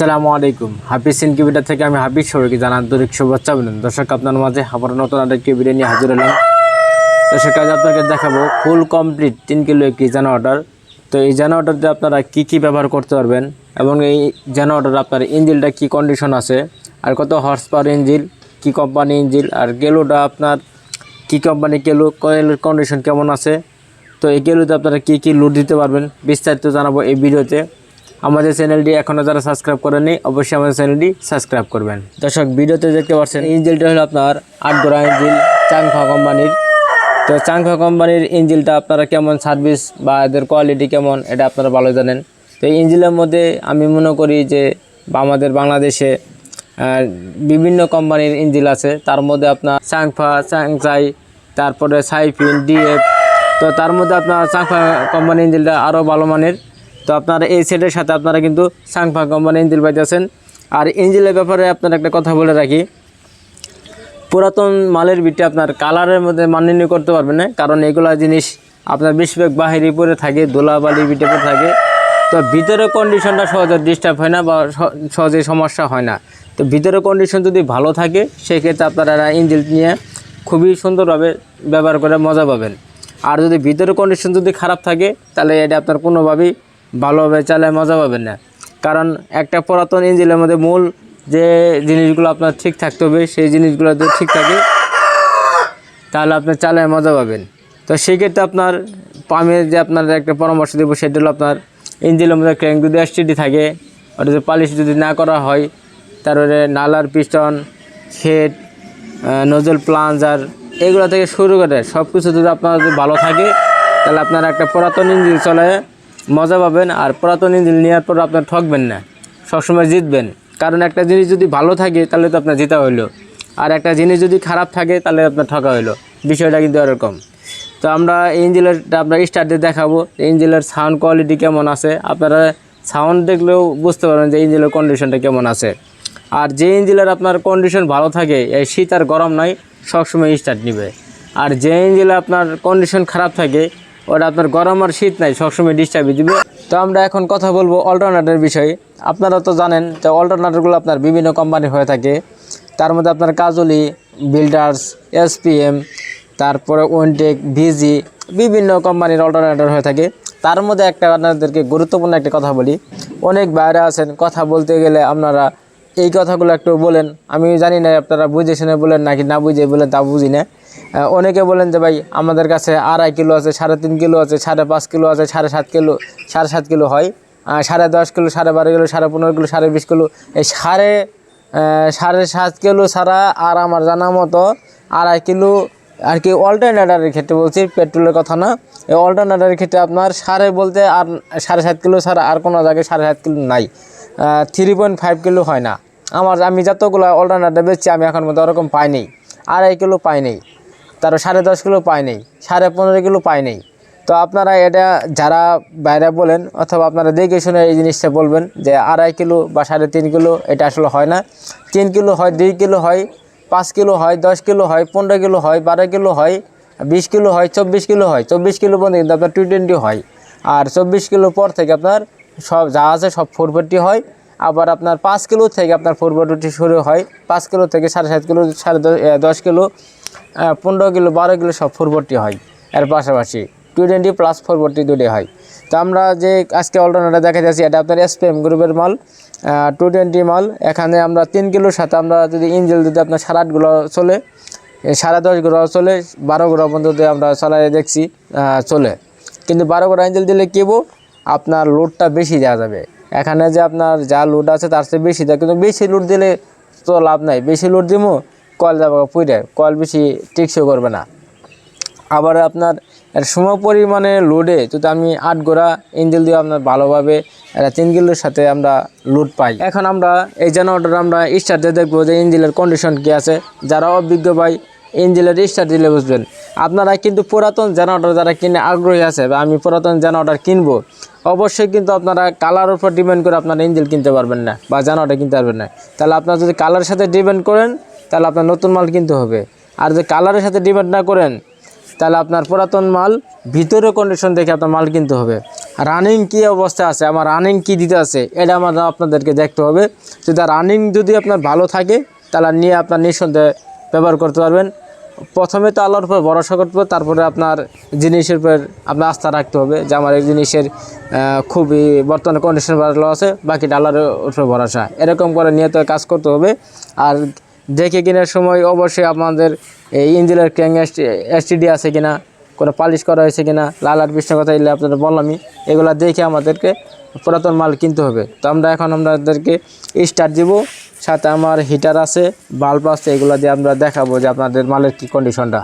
আসসালামু আলাইকুম। হাফিজ ইনকিউবেটার থেকে আমি হাফিজ সবাইকে জানান আন্তরিক শুভেচ্ছা অভিনন্দন। দর্শক, আপনার মাঝে আবার নতুন আরেকটি ভিডিও নিয়ে হাজির হলাম। দর্শক, আজ আপনাকে দেখাবো ফুল কমপ্লিট তিন কিলো একটি অর্ডার তো এই জেনারেটরতে আপনারা কি কি ব্যবহার করতে পারবেন এবং এই জেনারেটর আপনার ইঞ্জিনটা কি কন্ডিশন আছে, আর কত হর্স পাওয়ার ইঞ্জিন কি কোম্পানি ইঞ্জিন আর গেলুটা আপনার কি কোম্পানি কেলু কয়েলের কন্ডিশন কেমন আছে। তো এই কেলুতে আপনারা কি কি লুট দিতে পারবেন, বিস্তারিত জানাব এই ভিডিওতে আমাদের চ্যানেলটি এখনও যারা সাবস্ক্রাইব করেনি অবশ্যই আমাদের চ্যানেলটি সাবস্ক্রাইব করবেন। দর্শক, ভিডিওতে দেখতে পাচ্ছেন ইঞ্জিনটা হলো আপনার আটগোড়া ইঞ্জিন চাংফা কোম্পানির। তো চাংফা কোম্পানির ইঞ্জিনটা আপনারা কেমন সার্ভিস বা এদের কোয়ালিটি কেমন, এটা আপনারা ভালো জানেন। তো এই ইঞ্জিনের মধ্যে আমি মনে করি যে আমাদের বাংলাদেশে বিভিন্ন কোম্পানির ইঞ্জিন আছে। তার মধ্যে আপনার চাংফা চাংচাই তারপরে সাইফিন, ডিএফ। তো তার মধ্যে আপনার চাংফা কোম্পানির ইঞ্জিনটা আরও ভালো মানের। তো আপনারা এই সেটের সাথে আপনারা কিন্তু চাংফা কোম্পানির ইঞ্জিন পাইতেছেন আর ইঞ্জিনের ব্যাপারে আপনার একটা কথা বলে রাখি। পুরাতন মালের বিটে আপনার কালারের মধ্যে মান্যনীয় করতে পারবেন না, কারণ এগুলা জিনিস আপনার বেশিরভাগ বাহিরে পরে থাকে ধুলাবালি বিটে পরে থাকে। তো ভিতরে কন্ডিশনটা সহজে ডিস্টার্ব হয় না বা সহজে সমস্যা হয় না। তো ভিতরে কন্ডিশন যদি ভালো থাকে, সেক্ষেত্রে আপনারা ইঞ্জিন নিয়ে খুবই সুন্দরভাবে ব্যবহার করে মজা পাবেন। আর যদি ভিতরে কন্ডিশন যদি খারাপ থাকে, তাহলে এটা আপনার কোনোভাবেই ভালোভাবে চালায় মজা পাবেন না। কারণ একটা পুরাতন ইঞ্জিনের মধ্যে মূল যে জিনিসগুলো আপনার ঠিক থাকতে হবে, সেই জিনিসগুলো যদি ঠিক থাকে, তাহলে আপনি চালায় মজা পাবেন। তো সেক্ষেত্রে আপনার, আমি যে আপনার একটা পরামর্শ দেবো, সেটা হলো আপনার ইঞ্জিনের মধ্যে ক্র্যাঙ্ক যদি এসটিডি থাকে, ওটা যদি পালিশ যদি না করা হয়, তারপরে নালার পিস্টন হেড নজল প্লাঞ্জার, এগুলো থেকে শুরু করে সব কিছু যদি আপনার যদি ভালো থাকে, তাহলে আপনার একটা পুরাতন ইঞ্জিন চলে মজা পাবেন আর পুরাতন ইঞ্জিন নেওয়ার পর আপনার ঠকবেন না। সবসময় জিতবেন। কারণ একটা জিনিস যদি ভালো থাকে, তাহলে তো আপনার জেতা হইল। আর একটা জিনিস যদি খারাপ থাকে, তাহলে আপনার ঠকা হইল। বিষয়টা কিন্তু এরকম। তো আমরা ইঞ্জিনটা আপনার স্টার্ট দিয়ে দেখাবো। এই ইঞ্জিনের সাউন্ড কোয়ালিটি কেমন আছে? আপনারা সাউন্ড দেখলেও বুঝতে পারবেন যে ইঞ্জিনের কন্ডিশনটা কেমন আছে। আর যে ইঞ্জিনের আপনার কন্ডিশন ভালো থাকে, এই শীত আর গরম নয় সবসময় স্টার্ট নিবে। আর যে ইঞ্জিনে আপনার কন্ডিশন খারাপ থাকে ওটা আপনার গরম আর শীত নাই, সবসময় ডিস্টার্বই দিবে। তো আমরা এখন কথা বলব অল্টারনেটের বিষয়ে। আপনারা তো জানেন যে অল্টারনেটরগুলো আপনার বিভিন্ন কোম্পানি হয়ে থাকে। তার মধ্যে আপনার কাজলি বিল্ডার্স এসপিএম তারপরে ওয়েনটেক ভিজি বিভিন্ন কোম্পানির অল্টারনেটর হয়ে থাকে। তার মধ্যে একটা আপনাদেরকে গুরুত্বপূর্ণ একটা কথা বলি। অনেক বাইরে আছেন, কথা বলতে গেলে আপনারা এই কথাগুলো একটু বলেন। আমি জানি না আপনারা বুঝে শুনে বলেন নাকি না বুঝে বলেন, তা বুঝি না। অনেকে বলেন যে ভাই, আমাদের কাছে আড়াই কিলো আছে, সাড়ে তিন কিলো আছে, সাড়ে পাঁচ কিলো আছে, সাড়ে সাত কিলো, সাড়ে সাত কিলো হয়। সাড়ে দশ কিলো, সাড়ে বারো কিলো, সাড়ে পনেরো কিলো, সাড়ে বিশ কিলো, এই সাড়ে সাড়ে সাত কিলো ছাড়া আর আমার জানা মতো আড়াই কিলো আর কি অল্টারনেটারের ক্ষেত্রে বলছি, পেট্রোলের কথা না। এই অল্টারনেটারের ক্ষেত্রে আপনার সাড়ে বলতে আর সাড়ে সাত কিলো ছাড়া আর কোনো জায়গায় সাড়ে সাত কিলো নাই। থ্রি পয়েন্ট ফাইভ কিলো হয় না। আমার আমি যতগুলো অল্টারনেটার বেচছি, আমি এখন মতো ওরকম পাইনি। আড়াই কিলো পাইনি, তারপর সাড়ে দশ কিলো পাই নেই সাড়ে পনেরো কিলো পাই নেই তো আপনারা এটা যারা বাইরে বলেন অথবা আপনারা দেখে শুনে এই জিনিসটা বলবেন যে আড়াই কিলো বা সাড়ে তিন কিলো, এটা আসলে হয় না। তিন কিলো হয়, দুই কিলো হয়, পাঁচ কিলো হয়, দশ কিলো হয়, পনেরো কিলো হয়, বারো কিলো হয়, বিশ কিলো হয়, চব্বিশ কিলো হয়। চব্বিশ কিলো পর্যন্ত কিন্তু আপনার টু টোয়েন্টি হয়। আর চব্বিশ কিলো পর থেকে আপনার সব যা আছে সব ফোর ফোরটি হয়। আবার আপনার পাঁচ কিলো থেকে আপনার ফোর ফোরটি শুরু হয়। পাঁচ কিলো থেকে সাড়ে সাত কিলো, সাড়ে দশ কিলো পনেরো কিলো, বারো কিলো সব ফোরবর্টি হয়। এর পাশাপাশি টু টোয়েন্টি প্লাস ফোরবর্টি দুটোই হয়। তো আমরা যে আজকে অল্টারনেটার দেখা যাচ্ছি, এটা আপনার এসপিএম গ্রুপের মাল টু টোয়েন্টি মাল। এখানে আমরা তিন কিলোর সাথে আমরা যদি ইঞ্জিল যদি আপনার সাড়ে আটগুলো চলে সাড়ে দশ গ্রহ চলে, বারো গ্রহ পর্যন্ত আমরা চালাই দেখছি চলে। কিন্তু বারো গ্রহ ইঞ্জিল দিলে কেবো আপনার লোডটা বেশি দেওয়া যাবে। এখানে যে আপনার যা লোড আছে তার চেয়ে বেশি দেয়। কিন্তু বেশি লোড দিলে তো লাভ নাই। বেশি লোড দিবো কল যাবে পুইরে। কল বেশি টিকসই করবে না। আবার আপনার সম পরিমাণে লোডে যদি আমি আট গোড়া ইঞ্জিল দিয়ে আপনার ভালোভাবে তিন কিলোর সাথে আমরা লোড পাই। এখন আমরা এই জেনারেটর আমরা স্টার্টে দেখব যে ইঞ্জিনের কন্ডিশন কী আছে। যারা অভিজ্ঞ ভাই ইঞ্জিনের স্টার্ট দিলে বুঝবেন। আপনারা কিন্তু পুরাতন জেনারেটর যারা কিনে আগ্রহী আছে, বা আমি পুরাতন জেনারেটর কিনবো, অবশ্যই কিন্তু আপনারা কালার উপর ডিপেন্ড করে আপনারা ইঞ্জিল কিনতে পারবেন না, বা জেনারেটর কিনতে পারবেন না। তাহলে আপনারা যদি কালারের সাথে ডিপেন্ড করেন, তাহলে আপনার নতুন মাল কিনতে হবে। আর যদি কালারের সাথে ডিপেন্ড না করেন, তাহলে আপনার পুরাতন মাল ভিতরে কন্ডিশন দেখে আপনার মাল কিনতে হবে। রানিং কি অবস্থা আছে, আমার রানিং কি দিতে আছে, এটা আমার আপনাদেরকে দেখতে হবে। যদি রানিং যদি আপনার ভালো থাকে, তাহলে নিয়ে আপনার নিঃসন্দেহে ব্যবহার করতে পারবেন। প্রথমে তো আল্লাহর উপর ভরসা করতে হবে, তারপরে আপনার জিনিসের উপর আপনার আস্থা রাখতে হবে যে আমার এই জিনিসের খুবই বর্তমানে কন্ডিশন ভালো আছে, বাকিটা আল্লাহর উপর ভরসা। এরকম করে নিয়ে তো কাজ করতে হবে। আর দেখে কেনার সময় অবশ্যই আপনাদের এই ইঞ্জিনের ক্যাং এসটিডি আছে কিনা, কোনো পালিশ করা হয়েছে কিনা, লাল আর বিষ্ণু কথা এলে আপনাদের বললামই এগুলো দেখে আমাদেরকে পুরাতন মাল কিনতে হবে। তো আমরা এখন আমাদেরকে স্টার্ট দিব। সাথে আমার হিটার আছে বাল্ব আছে, এগুলো দিয়ে আমরা দেখাবো যে আপনাদের মালের কী কন্ডিশনটা